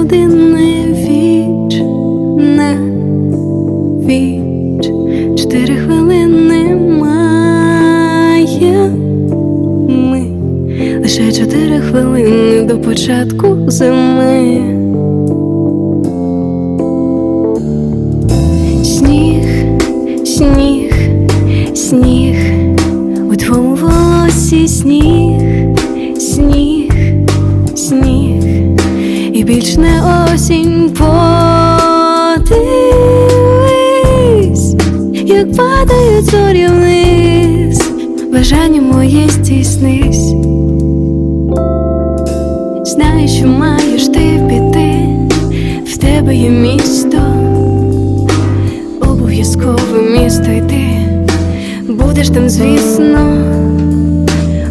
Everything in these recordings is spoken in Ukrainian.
один не віч, не віч, чотири хвилини має ми, лише чотири хвилини до початку зими. Сніг, сніг, сніг, у твому волосі сніг, сніг більш не осінь подивись, як падають зорі вниз, бажання моє здійснись. Знаю, що маєш ти піти, в тебе є місто обов'язково місто йти, будеш там, звісно,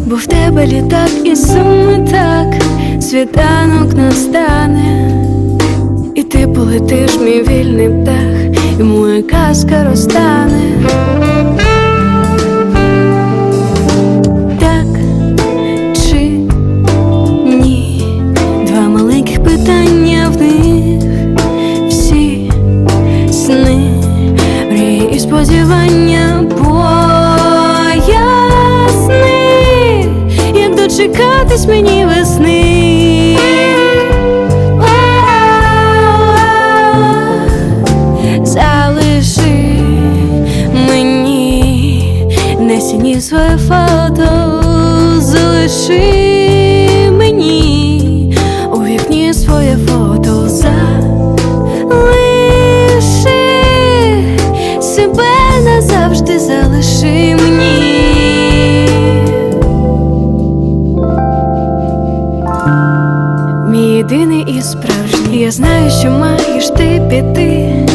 бо в тебе літак і суми так, світанок настане, і ти полетиш, мій вільний птах, і моя казка розтане. Так чи ні? Два маленьких питання в них всі сни, і сподівання поясни, як дочекатись мені весни. Несені своє фото, залиши мені. У вікні своє фото залиши. Себе назавжди залиши мені. Мій єдиний і справжній, я знаю, що маєш ти піти,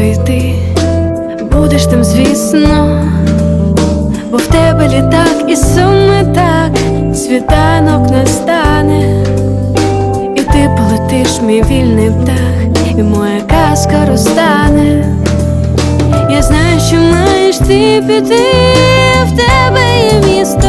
місто йти, будеш там, звісно, бо в тебе літак і суми так, світанок настане, і ти полетиш, мій вільний птах, і моя казка розтане. Я знаю, що маєш ти піти, в тебе є місто,